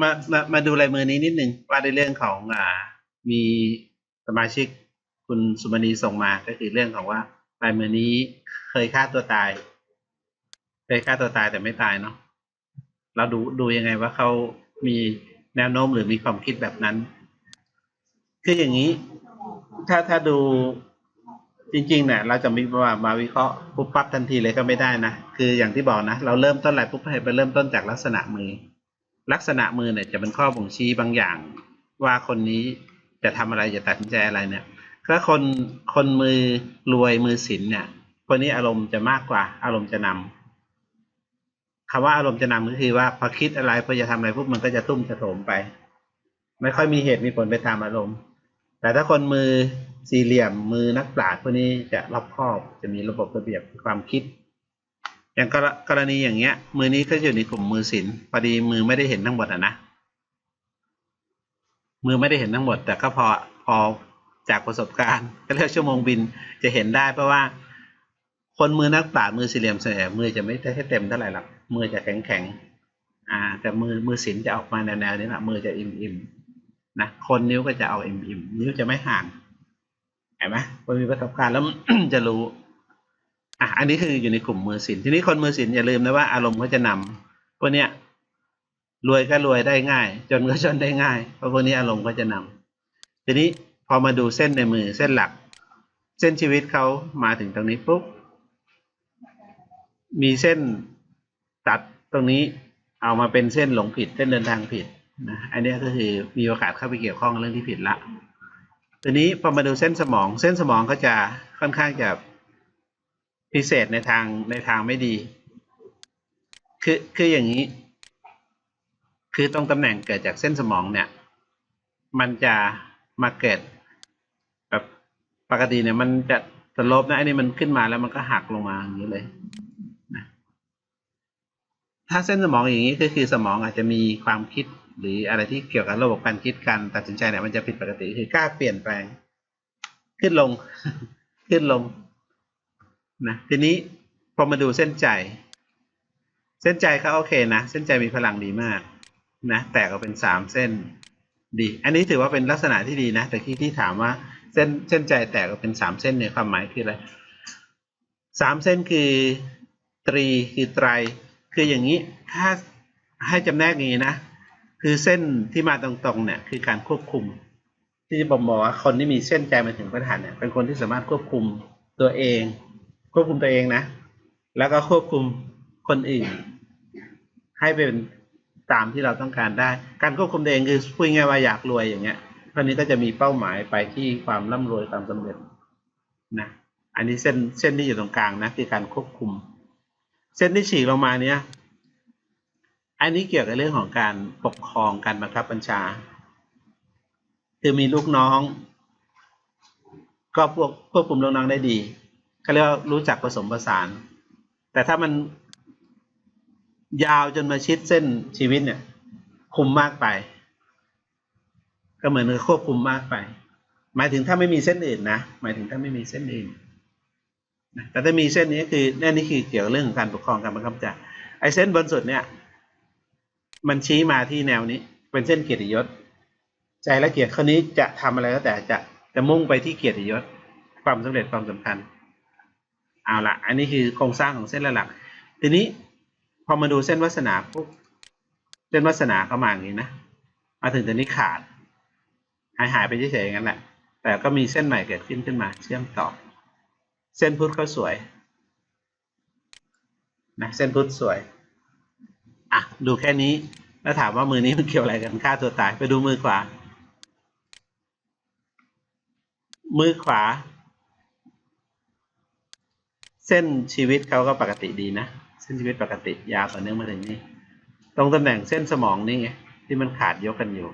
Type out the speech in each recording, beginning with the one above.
มามามาดูลายมือนี้นิดหนึ่งว่าในเรื่องของอ่ามีสมาชิกคุณสุมณีส่งมาก็คือเรื่องของว่าลายมือนี้เคยฆ่าตัวตาย เคยฆ่าตัวตายแต่ไม่ตายเนาะเราดูดูยังไงว่าเขามีแนวโน้มหรือมีความคิดแบบนั้น คืออย่างนี้ ถ้าถ้าดูจริงๆเนี่ยเราจะมีมามาวิเคราะห์ปุ๊บปั๊บทันทีเลยก็ไม่ได้นะ คืออย่างที่บอกนะ เราเริ่มต้นอะไรปุ๊บให้ไปเริ่มต้นจากลักษณะมือ ลักษณะมือเนี่ยจะเป็นข้อบ่งชี้บางอย่าง ว่าคนนี้จะทำอะไรจะตัดสินใจอะไรเนี่ยถ้าคนคนมือรวยมือศิลเนี่ย คนนี้อารมณ์จะมากกว่า อารมณ์จะนำคำว่าอารมณ์จะนำก็คือว่าพอคิดอะไรพอจะทำอะไรปุ๊บมันก็จะตุ้มจะโถมไป ไม่ค่อยมีเหตุมีผลไปตามอารมณ์ แต่ถ้าคนมือสี่เหลี่ยมมือนักปราชญ์พวกนี้จะรอบคอบจะมีระบบระเบียบความคิด อย่างกรกรณีอย่างเงี้ย มือนี้ก็อยู่ในกลุ่มมือศิลป์พอดีมือไม่ได้เห็นทั้งหมดอะนะมือไม่ได้เห็นทั้งหมด แต่ก็พอพอจากประสบการณ์ ก็เรียกชั่วโมงบินจะเห็นได้เพราะว่า คนมือนักปราชญ์มือสี่เหลี่ยมส่วนใหญ่มือจะไม่ได้เต็มเท่าไหร่หรอกมือจะแข็งแข็งอ่า แต่มือมือศิลป์จะออกมาแนวๆนี้แหละมือจะอิ่มอิ่มๆนะคนนิ้วก็จะเอาอิ่มอิ่มๆนิ้วจะไม่ห่างเห็นไหมคนมีประสบการณ์แล้วจะรู้ อะอันนี้คืออยู่ในกลุ่มมือศิลป์ทีนี้คนมือศิลป์อย่าลืมนะว่าอารมณ์เขาจะนำพวกเนี้ยรวยก็รวยได้ง่าย จนก็จนได้ง่ายเพราะพวกนี้อารมณ์ก็จะนำทีนี้พอมาดูเส้นในมือเส้นหลัก เส้นชีวิตเขามาถึงตรงนี้ปุ๊บมีเส้นตัดตรงนี้เอามาเป็นเส้นหลงผิดเส้นเดินทางผิดนะอันเนี้ยก็คือมีโอกาสเข้าไปเกี่ยวข้องเรื่องที่ผิดละทีนี้พอมาดูเส้นสมอง เส้นสมองก็จะค่อนข้างจะ พิเศษในทางในทางไม่ดี คือคืออย่างนี้ คือตรงตำแหน่งเกิดจากเส้นสมองเนี่ย มันจะมาเกิดแบบปกติเนี่ย มันจะสลบนะอันนี้มันขึ้นมาแล้วมันก็หักลงมาอย่างนี้เลยนะถ้าเส้นสมองอย่างนี้ก็คือสมองอาจจะมีความคิดหรืออะไรที่เกี่ยวกับระบบการคิดการตัดสินใจเนี่ยมันจะผิดปกติคือกล้าเปลี่ยนแปลง ขึ้นลง ขึ้นลง นะทีนี้พอมาดูเส้นใจ เส้นใจเขาโอเคนะ เส้นใจมีพลังดีมากนะแตกออกเป็นสามเส้นดี อันนี้ถือว่าเป็นลักษณะที่ดีนะ แต่ที่ที่ถามว่าเส้นเส้นใจแตกออกเป็นสามเส้นเนี่ยความหมายคืออะไรสามเส้นคือตรีคือไตร คืออย่างนี้ถ้าให้จำแนกอย่างนี้นะ คือเส้นที่มาตรงๆเนี่ยคือการควบคุม ที่จะบอกว่าคนที่มีเส้นใจมาถึงพระฐานเนี่ยเป็นคนที่สามารถควบคุมตัวเอง ควบคุมตัวเองนะ แล้วก็ควบคุมคนอื่น ให้เป็นตามที่เราต้องการได้ การควบคุมตัวเองคือพูดง่ายว่าอยากรวยอย่างเงี้ยคนนี้ก็จะมีเป้าหมายไปที่ความร่ำรวยความสำเร็จนะ อันนี้เส้นเส้นที่อยู่ตรงกลางนะคือการควบคุม เส้นที่ฉีกลงมาเนี้ยอันนี้เกี่ยวกับเรื่องของการปกครองการบังคับบัญชา คือมีลูกน้อง ก็พวกควบคุมลูกน้องได้ดี เขาเรียกว่ารู้จักผสมผสาน แต่ถ้ามันยาวจนมาชิดเส้นชีวิตเนี่ย คุมมากไป ก็เหมือนควบคุมมากไป หมายถึงถ้าไม่มีเส้นอื่นนะ หมายถึงถ้าไม่มีเส้นอื่นแต่ถ้ามีเส้นนี้คือแน่นี่คือเกี่ยวกับเรื่องของการปกครองการบังคับบัญชาไอ้เส้นบนสุดเนี่ย มันชี้มาที่แนวนี้ เป็นเส้นเกียรติยศ ใจและเกียรติคนนี้จะทำอะไรก็แต่จะจะมุ่งไปที่เกียรติยศ ความสำเร็จความสำคัญ เอาละอันนี้คือโครงสร้างของเส้นหลักทีนี้พอมาดูเส้นวาสนาปุ๊บเส้นวาสนาเข้ามาอย่างนี้นะมาถึงตัวนี้ขาด หายหายไปเฉยๆอย่างนั้นแหละ แต่ก็มีเส้นใหม่เกิดขึ้นขึ้นมา เชื่อมต่อ เส้นพุทธเขาสวยนะเส้นพุทธสวยอะดูแค่นี้แล้วถามว่ามือนี้มันเกี่ยวอะไรกันฆ่าตัวตายไปดูมือขวา มือขวา เส้นชีวิตเขาก็ปกติดีนะ เส้นชีวิตปกติยาวต่อเนื่องมาถึงนี้ตรงตำแหน่งเส้นสมองนี่ไงที่มันขาดยกกันอยู่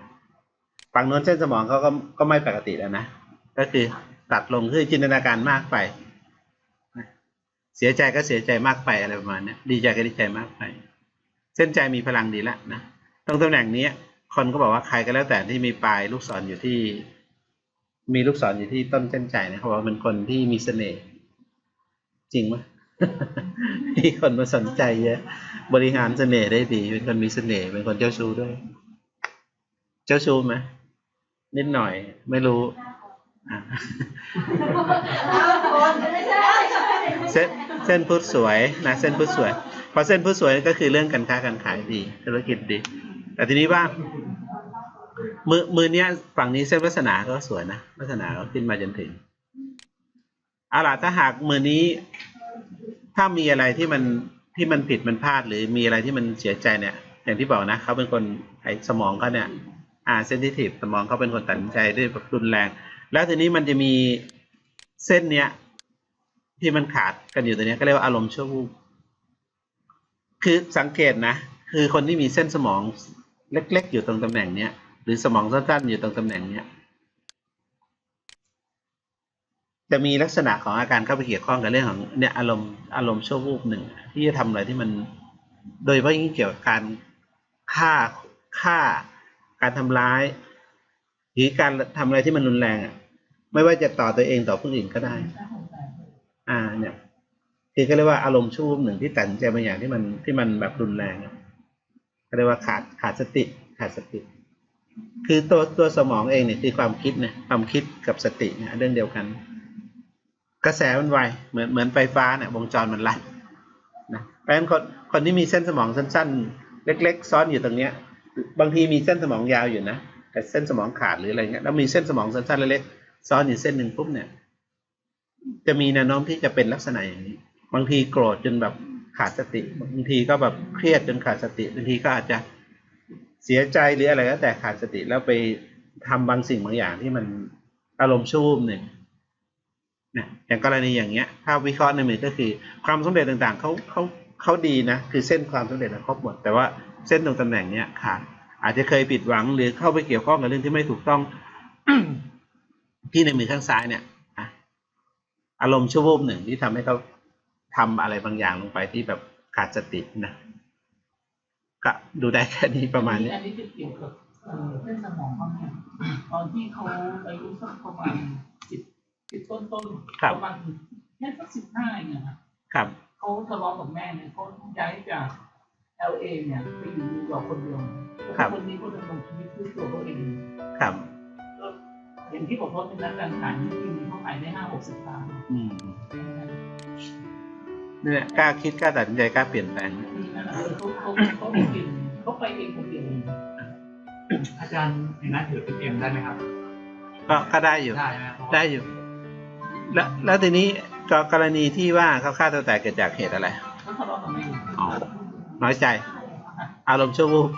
ฝั่งโน้นเส้นสมองเขาก็ก็ไม่ปกติแล้วนะ ก็คือตัดลงคือจินตนาการมากไป เสียใจก็เสียใจมากไปอะไรประมาณนี้ดีใจก็ดีใจมากไป เส้นใจมีพลังดีล้วนะ ตรงตำแหน่งนี้คนก็บอกว่าใครก็แล้วแต่ที่มีปลายลูกศรออยู่ที่ มีลูกศรออยู่ที่ต้นเส้นใจนะเขาบอกว่าเป็นคนที่มีเสน่ห์ จริงไหมมีคนมาสนใจเยอะบริหารเสน่ห์ได้ดีเป็นคนมีเสน่ห์เป็นคนเจ้าชู้ด้วย เจ้าชู้ไหมนิดหน่อย ไม่รู้เส้นเส้นพุทธสวยนะเส้นพุทธสวยพอเส้นพุทธสวยก็คือเรื่องการค้าการขายดีธุรกิจดี แต่ทีนี้ว่า มือมือเนี้ยฝั่งนี้เส้นวัสนาก็สวยนะวัสนาก็ขึ้นมาจนถึง เอาล่ะถ้าหากมือนี้ ถ้ามีอะไรที่มันที่มันผิดมันพลาดหรือมีอะไรที่มันเสียใจเนี่ย อย่างที่บอกนะเขาเป็นคนไอ้สมองเขาเนี่ยอ่าเซนซิทีฟสมองเขาเป็นคนตัดสินใจด้วยแบบรุนแรง แล้วทีนี้มันจะมีเส้นเนี้ยที่มันขาดกันอยู่ตัวเนี้ยก็เรียกว่าอารมณ์ชั่ววูบคือสังเกตนะ คือคนที่มีเส้นสมองเล็ก ๆ อยู่ตรงตำแหน่งเนี้ยหรือสมองสั้นๆอยู่ตรงตำแหน่งเนี้ย จะมีลักษณะของอาการเข้าไปเกี่ยวข้องกับเรื่องของเนี่ยอารมณ์อารมณ์ชั่ววูบหนึ่ง ที่จะทำอะไรที่มัน โดยเฉพาะยิ่งเกี่ยวกับการฆ่าฆ่า การทำร้ายหรือการทำอะไรที่มันรุนแรงอะไม่ว่าจะต่อตัวเองต่อผู้อื่นก็ได้ อ่า เนี่ยคือก็เรียกว่าอารมณ์ชั่ววูบหนึ่งที่ตัดใจบางอย่างที่มันที่มันแบบรุนแรงก็เรียกว่าขาดขาดสติขาดสติ คือตัวตัวสมองเองเนี่ยคือความคิดเนี่ยความคิดกับสติเนี่ยเรื่องเดียวกัน กระแสมันไวเหมือนเหมือนไฟฟ้าเนี่ยวงจรมันลัดนะเพราะฉะนั้นคนคนที่มีเส้นสมองสั้น ๆ เล็ก ๆ ซ้อนอยู่ตรงเนี้ย บางทีมีเส้นสมองยาวอยู่นะแต่เส้นสมองขาดหรืออะไรเงี้ยแล้วมีเส้นสมองสั้นๆเล็กๆซ้อนอยู่เส้นหนึ่งปุ๊บเนี่ย จะมีแนวโน้มที่จะเป็นลักษณะอย่างนี้ บางทีโกรธจนแบบขาดสติ บางทีก็แบบเครียดจนขาดสติ บางทีก็อาจจะเสียใจหรืออะไรก็แต่ขาดสติแล้วไปทำบางสิ่งบางอย่างที่มันอารมณ์ชั่ววูบหนึ่ง นี่ยอย่างกรณีอย่างเงี้ยถ้าวิเคราะห์ในมือก็คือความสำเร็จต่างๆเขาเขาเขาดีนะคือเส้นความสำเร็จครบหมด แต่ว่าเส้นตรงตำแหน่งเนี้ยขาดอาจจะเคยผิดหวังหรือเข้าไปเกี่ยวข้องกับเรื่องที่ไม่ถูกต้องที่ในมือข้างซ้ายเนี่ยอารมณ์ชั่ววูบหนึ่งที่ทำให้เขาทำอะไรบางอย่างลงไปที่แบบขาดสตินะก็ดูได้แค่นี้ประมาณนี้อันนี้จะเกี่ยวกับเอ่อเส้นสมองเขาเนี่ยตอนที่เขาอายุสักประมาณสิบ สิบต้นต้นๆครับประมาณแค่สักสิบห้าเนี่ยครับครับเขาทะเลาะกับแม่เนี่ยเขาย้ายจาก LA เนี่ยไปอยู่นิวยอร์กคนเดียวครับคนนี้เขาดำรงชีวิตด้วยตัวเขาเองครับอย่างที่บอกว่าเป็นนักการขายที่ดินเขาขายได้ห้าหกสิบล้านอืมเนี่ยกล้าคิดกล้าตัดสินใจกล้าเปลี่ยนแปลงนี่นั่นแหละเขาเขาเขาไม่กินเขาไปเองคนเดียวเองอาจารย์ในนั้นถือเป็นเอ็มได้ไหมครับ ก็ก็ได้อยู่ได้นะเพราะว่าได้อยู่ แล้วแล้วทีนี้ก็กรณีที่ว่าเขาฆ่าตัวตายเกิดจากเหตุอะไรเขาทะเลาะกับแม่อ๋อ น้อยใจ อารมณ์ชั่ววูบ